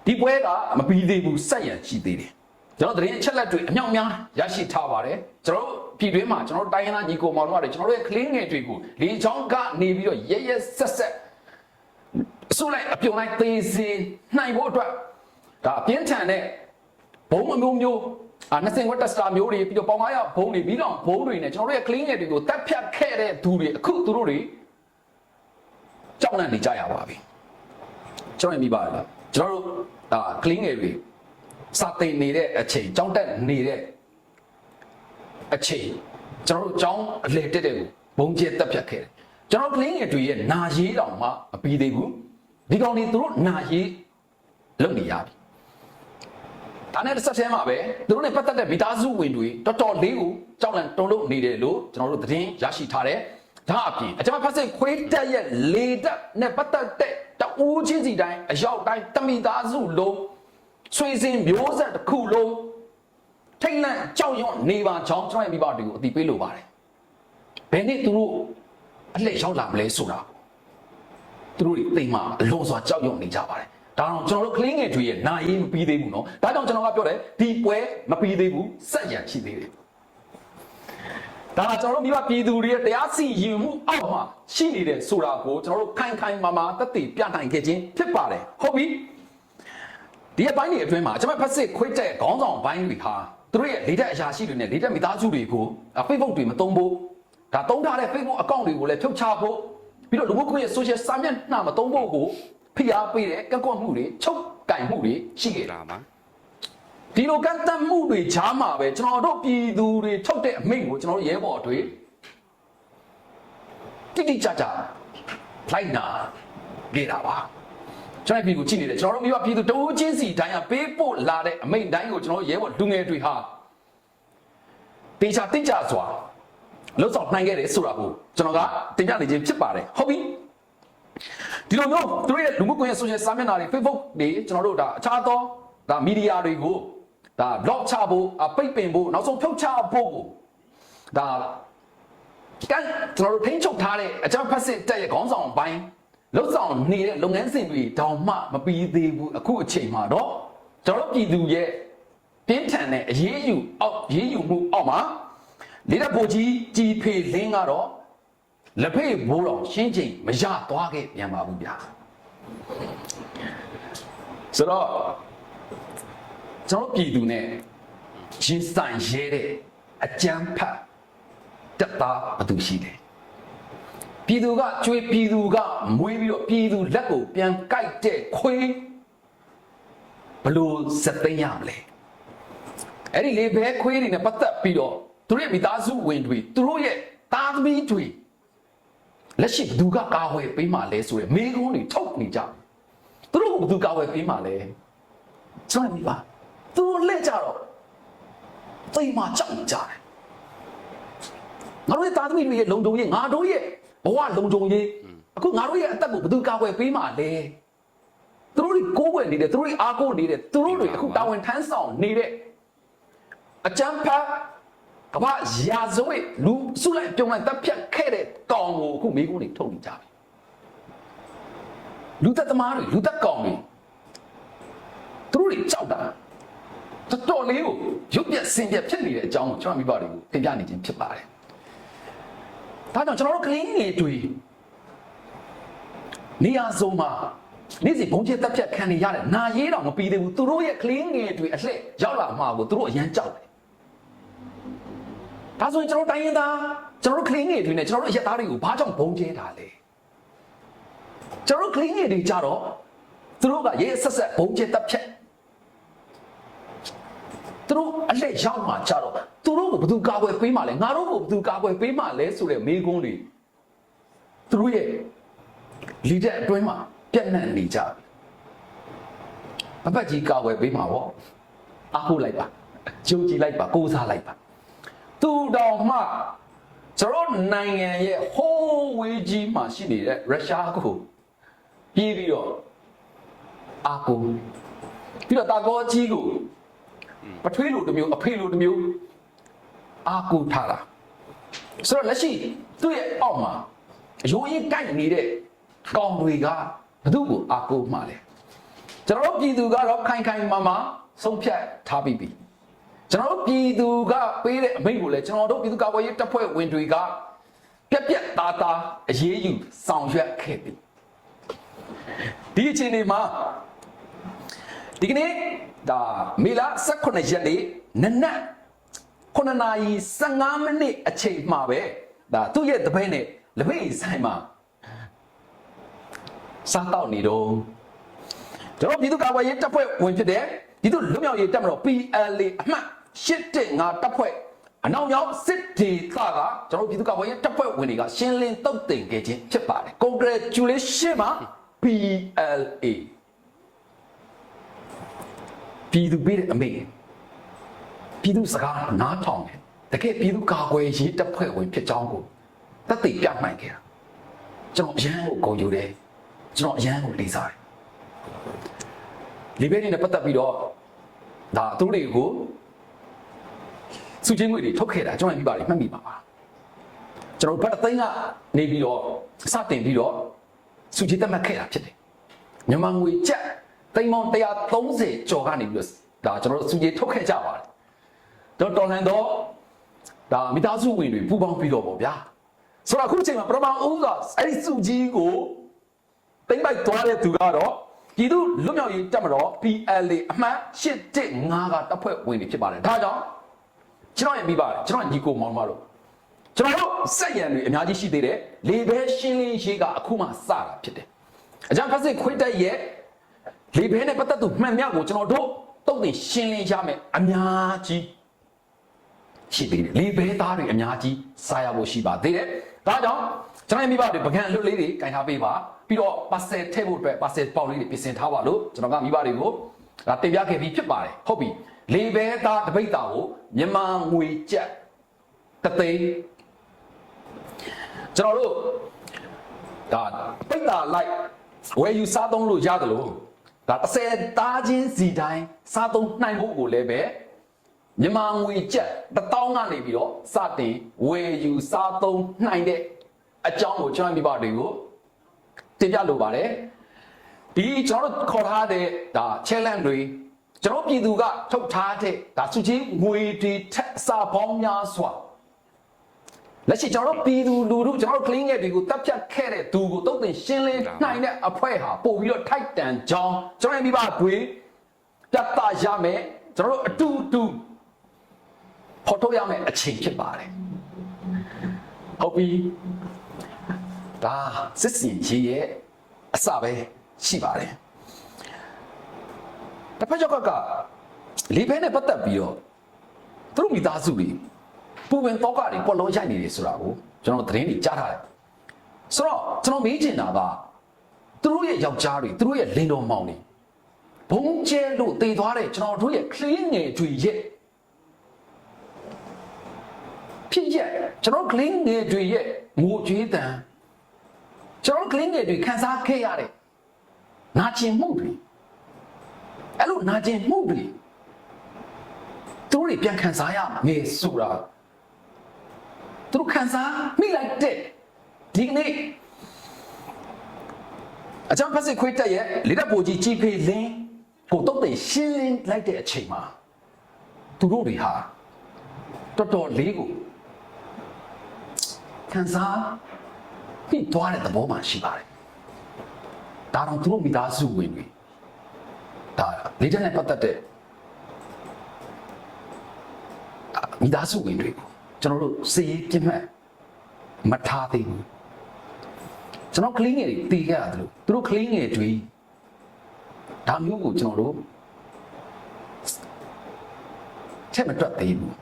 ဒီပွဲကမပြီးသေးဘူးဆက်ရန်ရှိသေးတယ်ကျွန်တော်သတင်းအချက်လက်တွေအမြောက်များရရှိထားပါတယ်ကျွန်တော်တို့ပြည်တွင်းမှာကျွန်တော်တို့တိုင်းရင်းသားညီကိုမောင်တို့ကကျွန်တော်တို့ရဲ့ကလင်းငယ်တွေကိုလေချောင်းကနေပြီးတော့ရဲရဲဆက်ဆက် အစိုးလိုက်အပြုံလိုက်သေးစေနိုင်ဖို့အတွက်ဒါပြင်းထန်တဲ့ဘုံအမျိုးမျိုးအာ20ဝက်တက်စတာမျိုးတွေပြီးတော့ပေါင်900ဘုံတွေပြီးတော့ဘုံတွေနဲ့ကျွန်တော်တို့ရဲ့ clean တွေကိုတက်ဖြတ်ခဲ့တဲ့သူတွေအခုသူတို့တွေကြောက်လန့်နေကြရပါပြီကျွန်တော်မြင်ပါလားကျွန်တော်တို့ဒါ clean တွေစာသိနေတဲ့အချိန်ကြောင်းတက်နေတဲ့အချိန်ကျွန်တော်တို့ကြောင်းအလေတက်တဲ့ကိုဘုံကျဲတက်ဖြတ်ခဲ့တယ်ကျွန်တော် clean တွေရဲ့နာရေးတောင်မှမပြီးသေးဘူး ဒီကောင်တွေသူတို့နာရေးလုပ်နေရပြီဒါနဲ့တစ်ဆက်တည်းမှာပဲသူတို့နဲ့ပတ်သက်တဲ့မိသားစုဝင်တွေတော်တော်လေးကိုကြောက်လန့်တုန်လှုပ်နေတယ်လို့ကျွန်တော်တို့သတင်းရရှိထားတယ်ဒါအပြင်အကြမ်းဖက်စစ်ခွေးတက်ရဲ့လေတက်နဲ့ပတ်သက်တဲ့တအူးချင်းစီတိုင်းအရောက်တိုင်းတမိသားစုလုံးဆွေစဉ်မျိုးဆက်တစ်ခုလုံးထိတ်လန့်ကြောက်ရွံ့နေပါကြောင်းကျွန်တော်ရဲ့မိဘတွေကိုအတိပေးလိုပါတယ်ဘယ်နေ့သူတို့အလှည့်ရောက်လာမလဲဆိုတာ သူတို့တွေတိမ်မှအလုံးစွာကြောက်ရွံ့နေကြပါတယ်ဒါတော့ကျွန်တော်တို့ကလင်းငယ်တွေရဲ့နာရေးမပြီးသေးဘူးเนาะဒါကြောင့်ကျွန်တော်ကပြောတယ်ဒီပွဲမပြီးသေးဘူးစက်ရံရှိသေးတယ်ဒါကကျွန်တော်တို့မိဘပြည်သူတွေရဲ့တရားစီရင်မှုအောက်မှာရှိနေတယ်ဆိုတာကိုကျွန်တော်တို့ခိုင်ခိုင်မာမာသက်သေပြနိုင်ခဲ့ခြင်းဖြစ်ပါတယ်ဟုတ်ပြီဒီအပိုင်းတွေအတွင်းမှာကျွန်မဖက်စစ်ခွေးတဲ့ခေါင်းဆောင်ပိုင်းတွေဟာသူတို့ရဲ့လေတက်အရာရှိတွေနဲ့လေတက်မိသားစုတွေကို Facebook တွေမသုံးဖို့ဒါသုံးထားတဲ့ Facebook account တွေကိုလည်းဖြုတ်ချဖို့ ပြီးတော့လူမှုကွန်ရက် social စာမျက်နှာမသုံးဖို့ကိုဖိအားပေးတဲ့ကန့်ကွက်မှုတွေချုပ်ကင်မှုတွေရှိခဲ့တာဒါပါဒီလိုကန့်သက်မှုတွေချားမှာပဲကျွန်တော်တို့ပြည်သူတွေထုတ်တဲ့အမိန့်ကိုကျွန်တော်တို့ရဲဘော်တွေတိတိကျကျလိုက်နာခဲ့တာပါကျွန်တော်ပြည်ကိုကြည့်နေတယ်ကျွန်တော်တို့မျိုးပြည်သူတဦးချင်းစီတိုင်းကပေးပို့လာတဲ့အမိန့်တိုင်းကိုကျွန်တော်တို့ရဲဘော်လူငယ်တွေဟာတေချာတိကျစွာ လှုပ်ဆောင်နိုင်ခဲ့တယ်ဆိုတာကိုကျွန်တော်ကတင်ပြနေခြင်းဖြစ်ပါတယ်ဟုတ်ပြီဒီလိုမျိုးသူတို့ရဲ့လူမှုကွန်ရက် social စာမျက်နှာတွေ Facebook တွေကျွန်တော်တို့ဒါအခြားသောဒါမီဒီယာတွေကိုဒါ lock ချဖို့အပိတ်ပင်ဖို့နောက်ဆုံးဖြုတ်ချဖို့ကိုဒါကန်ကျွန်တော်တို့ထိန်းချုပ်ထားတဲ့အကြမ်းဖက်စစ်တပ်ရဲ့ခေါင်းဆောင်ပိုင်းလှုပ်ဆောင်နေတဲ့လုပ်ငန်းစဉ်တွေတောင်မှမပြီးသေးဘူးအခုအချိန်မှာတော့ကျွန်တော်တို့ပြည်သူရဲ့ပြင်းထန်တဲ့အရေးယူအောက်ရေးယူမှုအောက်မှာ လေတပ်ဗိုလ်ကြီးကြီးဖေလင်းကတော့လက်ဖေးဘိုးတော်ရှင်းချိန်မရသွားခဲ့ပြန်ပါဘူးဗျာဆိုတော့ကျွန်တော်ပြည်သူနဲ့ရင်ဆိုင်ရဲတဲ့အကြမ်းဖက်တပ်သားဘယ်သူရှိတယ်ပြည်သူကကြွေးပြည်သူကမွေးပြီးတော့ပြည်သူလက်ကိုပြန်ကြိုက်တဲ့ခွေးဘလို့စက်သိမ်းရမလဲအဲ့ဒီလေဘဲခွေးတွေနဲ့ပတ်သက်ပြီးတော့ သူတို့ရဲ့မိသားစုဝင်တွေသူတို့ရဲ့သားသမီးတွေလက်ရှိဘယ်သူကကာဝယ်ပေးမှလဲဆိုရယ်မိကုန်းတွေထုတ်နေကြသူတို့ကဘယ်သူကာဝယ်ပေးမှလဲကျွန်တော်မြင်ပါသူတို့လက်ကြတော့သိမှကြောက်နေကြတယ်ငါတို့ရဲ့သားသမီးတွေရဲ့လုံခြုံရေးငါတို့ရဲ့ဘဝလုံခြုံရေးအခုငါတို့ရဲ့အသက်ကိုဘယ်သူကာဝယ်ပေးမှလဲသူတို့တွေကိုးကွယ်နေတယ်သူတို့တွေအားကိုးနေတယ်သူတို့တွေအခုတာဝန်ထမ်းဆောင်နေတဲ့အကျမ်းဖတ် ကမ္ဘာရာဇဝတ်လူစုလိုက်ပြုံလိုက်တပ်ဖြတ်ခဲ့တဲ့ကောင်ကိုအခုမိကုန်းတွေထုတ်နေကြပြီလူသက်သမားတွေလူသက်ကောင်တွေသူတို့တွေကြောက်တာတော်တော်လေးကိုရုပ်ပြက်စင်ပြက်ဖြစ်နေတဲ့အကြောင်းကိုကျွန်တော်မိဘတွေကိုသင်ပြနေခြင်းဖြစ်ပါတယ်ဒါကြောင့်ကျွန်တော်တို့ကလေးငယ်တွေနေရာစုံမှာနေ့စဉ်ဘုံကျက်တက်ဖြတ်ခံနေရတဲ့နာရေးတော့မပြီးသေးဘူးသူတို့ရဲ့ကလေးငယ်တွေအလှည့်ရောက်လာမှာကိုသူတို့အရန်ကြောက်တယ် ဒါဆိုရင်ကျွန်တော်တိုင်းရင်းသားကျွန်တော်တို့ကလေးငယ်တွေနဲ့ကျွန်တော်တို့အရက်သားတွေကိုဘာကြောင့်ဘုံကျဲတာလဲကျွန်တော်တို့ကလေးငယ်တွေကြတော့သူတို့ကရဲဆက်ဆက်ဘုံကျက်တက်ဖြတ်သူတို့အလှည့်ရောက်မှာကြတော့သူတို့ကိုဘယ်သူကာကွယ်ပေးမှလဲငါတို့ကိုဘယ်သူကာကွယ်ပေးမှလဲဆိုတဲ့မေးခွန်းတွေသူတို့ရဲ့လီတဲ့အတွင်းမှာပြက်နှံ့နေကြပြီပပတ်ကြီးကာဝယ်ပေးမှာဗောအားကိုးလိုက်ပါကြုံကြည်လိုက်ပါကိုးစားလိုက်ပါ သူတော်မှကျွန်တော်နိုင်ငံရဲ့ဟိုးဝေးကြီးမှာရှိနေတဲ့ရုရှားကိုပြေးပြီးတော့အားကိုးပြီးတော့တာကောကြီးကိုပထွေးလိုတစ်မျိုးအဖေလိုတစ်မျိုးအားကိုးထားတာဆိုတော့လက်ရှိသူ့ရဲ့အောက်မှာအယိုးရင်ကိုက်နေတဲ့ကောင်တွေကဘသူ့ကိုအားကိုးမှလဲကျွန်တော်တို့ပြည်သူကတော့ခိုင်ခိုင်မာမာဆုံးဖြတ်ထားပြီးပြီ ကျွန်တော်တို့ပြည်သူကပေးတဲ့အမိန့်ကိုလည်းကျွန်တော်တို့ပြည်သူကာကွယ်ရေးတပ်ဖွဲ့ဝင်တွေကပြက်ပြက်သားသားအရေးယူဆောင်ရွက်ခဲ့ပြီဒီအချိန်ဒီမှာဒီကနေ့ဒါမေလ18ရက်နေ့နနက်9နာရီ15မိနစ်အချိန်မှာပဲဒါသူ့ရဲ့တပည့်နဲ့လက်ဖေးဆိုင်မှာစားတော့နေတော့ကျွန်တော်ပြည်သူ့ကာကွယ်ရေးတပ်ဖွဲ့ဝင်ဖြစ်တဲ့ပြည်သူ့လွတ်မြောက်ရေးတပ်မတော် PLA အမှတ် 815တပ်ဖွဲ့အနောက်ရောက်စစ်ဒေသကကျွန်တော်ပြည်သူ့ကာကွယ်ရေးတပ်ဖွဲ့ဝင်တွေကရှင်းလင်းတုတ်တင်ခဲ့ခြင်းဖြစ်ပါတယ် Congratulation ပါ PLA ပြည်သူပေးတဲ့အမေပြည်သူစကားနားထောင်တယ်တကယ်ပြည်သူကာကွယ်ရေးတပ်ဖွဲ့ဝင်ဖြစ်ကြောင်းကိုသက်သေပြနိုင်ခဲ့တာကျွန်တော်အရန်ကိုဂုဏ်ယူတယ်ကျွန်တော်အရန်ကိုလေးစားတယ်လီဘဲနေနဲ့ပတ်သက်ပြီးတော့ဒါသူတို့တွေကို စုချင်းငွေတွေထုတ်ခဲ့တာကျွန်တော်ပြပါလိမ့်မှတ်မိပါပါကျွန်တော်ဘတ်အသိန်းကနေပြီးတော့စတင်ပြီးတော့စုချင်းတက်မှတ်ခဲ့တာဖြစ်တယ်မြန်မာငွေကျပ်သိန်းပေါင်း130ကျော်ကနေပြီးတော့ဒါကျွန်တော်တို့စုချင်းထုတ်ခဲ့ကြပါတယ်ကျွန်တော်တော်လှန်တော့ဒါမိသားစုဝင်တွေပူပေါင်းပြီးတော့ပေါ့ဗျာဆိုတော့အခုချိန်မှာပထမဦးစွာအဲ့ဒီစုကြီးကိုတိမ့်ပိုက်သွားတဲ့သူကတော့ပြည်သူလွတ်မြောက်ရေးတပ်မတော် PLA အမှတ်815ကတပ်ဖွဲ့ဝင်တွေဖြစ်ပါတယ်ဒါကြောင့် ကျွန်တော်ရဲ့မိပါတယ်ကျွန်တော်ညီကိုမောင်မတို့ကျွန်တော်တို့စက်ရံတွေအများကြီးရှိသေးတယ်လေဘဲရှင်းလင်းရေးကအခုမှစတာဖြစ်တယ်အကြံဖက်စစ်ခွေးတက်ရဲ့လေဘဲနဲ့ပတ်သက်သူမှန်မြောက်ကိုကျွန်တော်တို့တုတ်တင်ရှင်းလင်းရမယ်အများကြီးရှိသေးတယ်လေဘဲသားတွေအများကြီးစားရဖို့ရှိပါသေးတယ်ဒါကြောင့်ကျွန်တော်ရဲ့မိဘတွေပကံအလွတ်လေးတွေကင်ထားပေးပါပြီးတော့ပါဆယ်ထည့်ဖို့အတွက်ပါဆယ်ပေါက်လေးတွေပြင်ဆင်ထားပါလို့ကျွန်တော်ကမိဘတွေကို ဒါတင်ပြခဲ့ပြီးဖြစ်ပါတယ်ဟုတ်ပြီလေဘဲသားတပိတ်တာကိုမြန်မာငွေကျပ်တသိန်းကျွန်တော်တို့ဒါပိတ်တာလိုက်ဝယ်ယူစားသုံးလို့ရတယ်လို့ဒါ30သားချင်းစီတိုင်းစားသုံးနိုင်ဖို့ကိုလည်းပဲမြန်မာငွေကျပ်တစ်တောင်းကနေပြီးတော့စတင်ဝယ်ယူစားသုံးနိုင်တဲ့အကြောင်းကိုကျွန်တော်မိဘတွေကိုတင်ပြလိုပါတယ် ဒီကျွန်တော်တို့ခေါ်ထားတဲ့ဒါ challenge တွေကျွန်တော်ပြည်သူကထုတ်ထားတဲ့ဒါစုချင်းငွေတွေထက်အစာပေါင်းများစွာလက်ရှိကျွန်တော်တို့ပြည်သူလူထုကျွန်တော်တို့ clean ငယ်တွေကိုတပ်ဖြတ်ခဲ့တဲ့သူကိုတုတ်တင်ရှင်းလင်းနိုင်တဲ့အဖွဲဟာပို့ပြီးတော့ထိုက်တန်ကြောင်းကျွန်တော်ရဲ့မိဘတွေပြတ်သားရမယ်ကျွန်တော်တို့အတူတူဖော်ထုတ်ရမယ်အချိန်ဖြစ်ပါတယ်ဟုတ်ပြီဒါစစ်စင်ကြီးရဲ့အစပဲ ရှိပါတယ်တစ်ဖက်ကျောက်ကလေဘဲနဲ့ပတ်သက်ပြီးတော့သူတို့မိသားစုတွေပူပင်တော့ကတွေပေါ်လုံးရိုက်နေတယ်ဆိုတာကိုကျွန်တော်သတင်းတွေကြားထားတယ်ဆိုတော့ကျွန်တော်မေးချင်တာကသူတို့ရဲ့ယောက်ျားတွေသူတို့ရဲ့လင်တော်မောင်တွေဘုံကျဲလို့တည်သွားတဲ့ကျွန်တော်တို့ရဲ့ clean ငယ်တွေရဲ့ဖြစ်ရက်ကျွန်တော် clean ငယ်တွေရဲ့ငိုကြွေးတန်ကျွန်တော် clean ငယ်တွေခန်းစားခဲ့ရတဲ့ နာကျင်မှုတွေအဲ့လိုနာကျင်မှုတွေသူတို့တွေပြန်ခန်းစားရမယ်ဆိုတာသူတို့ခံစားမိလိုက်တဲ့ဒီကနေ့အချမ်းဖက်စစ်ခွေးတက်ရဲ့လေတပ်ပူကြီးကြီးဖေးလင်းကိုတော့တင်ရှင်းလင်းလိုက်တဲ့အချိန်မှာသူတို့တွေဟာတော်တော်လေးကိုခံစားမိသွားတဲ့သဘောမှရှိပါတယ် ဒါတော့သူတို့မိသားစုဝင်တွေဒါလေတပ်နဲ့ပတ်သက်တဲ့မိသားစုဝင်တွေကိုကျွန်တော်တို့စည်ရေးပြတ်မှတ်မထားသေးဘူးကျွန်တော်ကလေးငယ်တွေတည်ခဲ့ရတယ်လို့သူတို့ကလေးငယ်တွေဒါမျိုးကိုကျွန်တော်တို့ချက်မတွက်သေးဘူး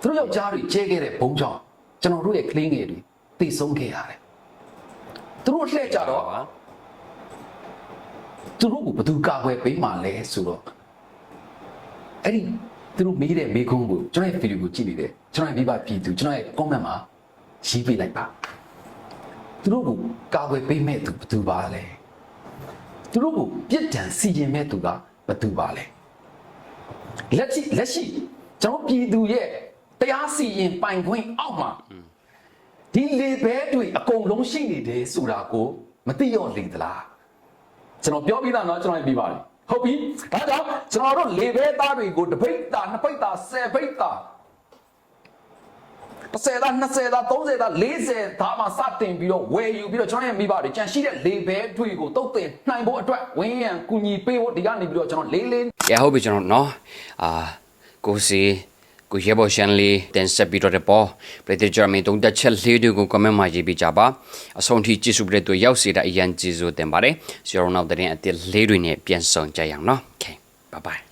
သူတို့ယောက်ျားတွေကျဲခဲ့တဲ့ဘုံကြောင့်ကျွန်တော်တို့ရဲ့ကလေးငယ်တွေတည်ဆုံးခဲ့ရတယ်သူတို့လှည့်ကြတော့ သူတို့ကိုဘယ်သူကာကွယ်ပေးမှလဲဆိုတော့အဲ့ဒီသူတို့မေးတဲ့မေးခွန်းကိုကျွန်တော်ရဲ့ဗီဒီယိုကိုကြည့်နေတယ်ကျွန်တော်ရဲ့မိဘပြည်သူကျွန်တော်ရဲ့ comment မှာရေးပေးလိုက်ပါသူတို့ကိုကာကွယ်ပေးမဲ့သူဘယ်သူပါလဲသူတို့ကိုပြစ်ဒဏ်စီရင်မဲ့သူကဘယ်သူပါလဲလက်ရှိလက်ရှိကျွန်တော်ပြည်သူရဲ့တရားစီရင်ပိုင်ခွင့်အောက်မှာဒီလေဘဲတွေအကုန်လုံးရှိနေတယ်ဆိုတာကိုမသိရောလေသလား ကျွန်တော်ပြောပြီးသားเนาะကျွန်တော်ပြပါတယ်ဟုတ်ပြီဒါကြောင့်ကျွန်တော်တို့လေဘဲသားတွေကိုတစ်ပိတ်တာနှစ်ပိတ်တာဆယ်ပိတ်တာ30သား20သား30သား40သားမှစတင်ပြီးတော့ဝယ်ယူပြီးတော့ကျွန်တော်ရဲ့မိဘတွေကြံရှိတဲ့လေဘဲတွေကိုတုတ်တင်နိုင်ဖို့အတွက်ဝင်းရံကူညီပေးဖို့ဒီကနေပြီးတော့ကျွန်တော်လေးလေး ။ရဟုတ်ပြီကျွန်တော်နော်အာကိုစီ ကိုရဲဘော်ရှန်လေးတင်ဆက်ပြီးတော့တဲ့ပေါ်ပြည်သူ့ဂျာမီတုံးတက်ချက်လေးတွေကို comment မှာရေးပြကြပါအဆုံးထိကြည့်စုပြတဲ့သူရောက်စီတဲ့အရန်ကြည့်စုတင်ပါတယ်ဇီရိုနောက်တဲ့အစ်စ်လေးတွေနဲ့ပြန်ဆောင်ကြရအောင်နော် Okay bye bye